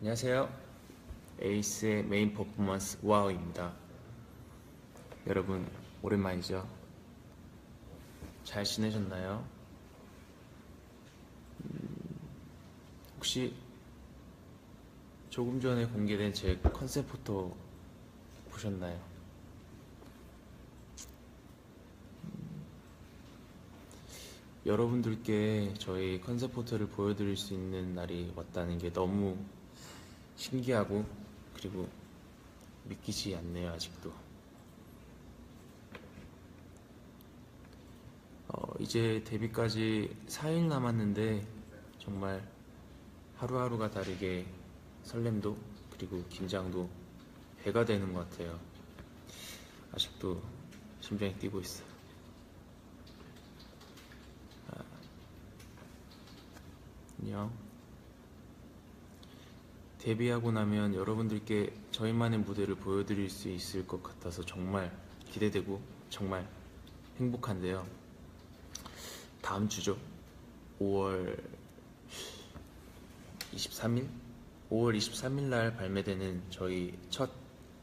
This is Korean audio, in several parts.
안녕하세요. 에이스의 메인 퍼포먼스 와우입니다. 여러분 오랜만이죠? 잘 지내셨나요? 음, 혹시 조금 전에 공개된 제 컨셉 포토 보셨나요? 음, 여러분들께 저희 컨셉 포토를 보여드릴 수 있는 날이 왔다는 게 너무 신기하고 그리고 믿기지 않네요 아직도. 어, 이제 데뷔까지 4일 남았는데 정말 하루하루가 다르게 설렘도 그리고 긴장도 배가 되는 것 같아요. 아직도 심장이 뛰고 있어요. 아, 안녕 데뷔하고 나면 여러분들께 저희만의 무대를 보여드릴 수 있을 것 같아서 정말 기대되고 정말 행복한데요. 다음 주죠. 5월 23일? 5월 23일 날 발매되는 저희 첫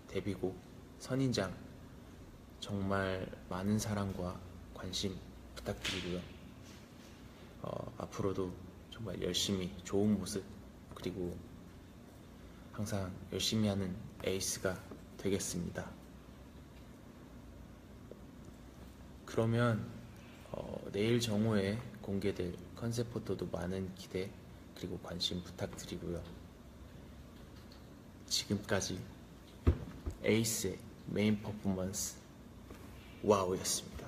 데뷔곡 선인장 정말 많은 사랑과 관심 부탁드리고요. 어, 앞으로도 정말 열심히 좋은 모습 그리고 항상 열심히 하는 에이스가 되겠습니다. 그러면 어, 내일 정오에 공개될 컨셉 포토도 많은 기대 그리고 관심 부탁드리고요. 지금까지 에이스의 메인 퍼포먼스 와우였습니다.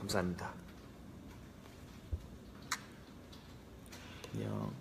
감사합니다. 안녕.